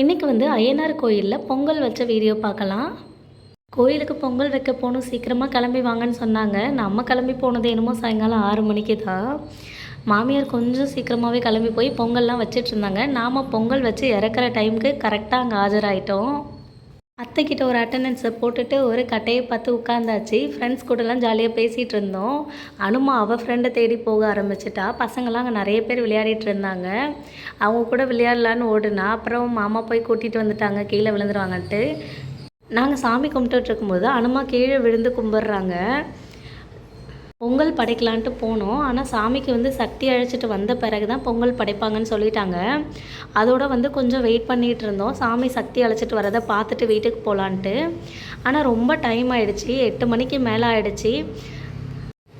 இன்றைக்கி வந்து ஐயனார் கோயிலில் பொங்கல் வச்ச வீடியோ பார்க்கலாம். கோயிலுக்கு பொங்கல் வைக்க போகணும் சீக்கிரமாக கிளம்பி வாங்கன்னு சொன்னாங்க. நம்ம கிளம்பி போனது என்னமோ சாயங்காலம் ஆறு மணிக்கு தான். மாமியார் கொஞ்சம் சீக்கிரமாகவே கிளம்பி போய் பொங்கல்லாம் வச்சிட்ருந்தாங்க நாம் பொங்கல் வச்சு இறக்குற டைமுக்கு கரெக்டாக அங்கே ஆஜராயிட்டோம். அத்தைக்கிட்ட ஒரு அட்டண்டன்ஸை போட்டுட்டு ஒரு கட்டையை பார்த்து உட்காந்தாச்சு ஃப்ரெண்ட்ஸ் கூடலாம் ஜாலியாக பேசிகிட்டு இருந்தோம். அனுமா அவள் ஃப்ரெண்டை தேடி போக ஆரம்பிச்சிட்டா. பசங்களாம் அங்கே நிறைய பேர் விளையாடிட்டு இருந்தாங்க. அவங்க கூட விளையாடலான்னு ஓடுனா அப்புறம் மாமா போய் கூட்டிகிட்டு வந்துட்டாங்க கீழே விழுந்துருவாங்கன்ட்டு. நாங்கள் சாமி கும்பிட்டுட்டு இருக்கும்போது அனுமா கீழே விழுந்து கும்பிட்றாங்க. பொங்கல் படைக்கலான்ட்டு போனோம். ஆனால் சாமிக்கு வந்து சக்தி அழைச்சிட்டு வந்த பிறகு தான் பொங்கல் படைப்பாங்கன்னு சொல்லிட்டாங்க. அதோட வந்து கொஞ்சம் வெயிட் பண்ணிகிட்டு இருந்தோம். சாமி சக்தி அழைச்சிட்டு வரதை பார்த்துட்டு வீட்டுக்கு போகலான்ட்டு ஆனால் ரொம்ப டைம் ஆயிடுச்சு. எட்டு மணிக்கு மேலே ஆயிடுச்சு.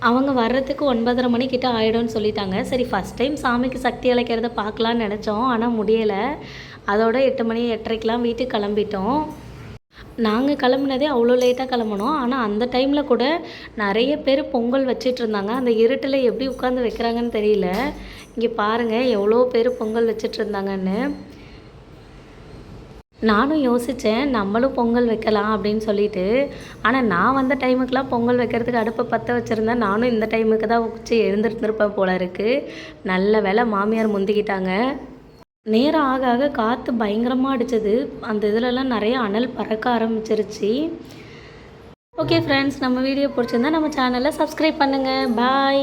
அவங்க வர்றதுக்கு ஒன்பதரை மணிக்கிட்ட ஆகிடும்னு சொல்லிட்டாங்க. சரி ஃபஸ்ட் டைம் சாமிக்கு சக்தி அழைக்கிறத பார்க்கலான்னு நினச்சோம். ஆனால் முடியலை. அதோட எட்டு மணி எட்டரைக்கெலாம் வீட்டுக்கு கிளம்பிட்டோம். நாங்கள் கிளம்புனதே அவ்வளோ லேட்டாக கிளம்புனோம். ஆனால் அந்த டைமில் கூட நிறைய பேர் பொங்கல் வச்சிட்டு இருந்தாங்க. அந்த இருட்டில் எப்படி உட்காந்து வைக்கிறாங்கன்னு தெரியல. இங்கே பாருங்கள் எவ்வளோ பேர் பொங்கல் வச்சிட்டு இருந்தாங்கன்னு. நானும் யோசித்தேன் நம்மளும் பொங்கல் வைக்கலாம் அப்படின்னு சொல்லிட்டு. ஆனால் நான் வந்த டைமுக்கெலாம் பொங்கல் வைக்கிறதுக்கு அடுப்பை பற்ற வச்சுருந்தேன் நானும் இந்த டைமுக்கு தான் உச்சி எழுந்திருந்திருப்பேன் போல இருக்குது நல்ல வேலை மாமியார் முந்திக்கிட்டாங்க. நேரம் ஆக ஆக காற்று பயங்கரமாக அடிச்சது. அந்த இதுலலாம் நிறைய அனல் பறக்க ஆரம்பிச்சிருச்சு. ஓகே ஃப்ரெண்ட்ஸ் நம்ம வீடியோ பிடிச்சிருந்தா நம்ம சேனலை சப்ஸ்கிரைப் பண்ணுங்கள் பாய்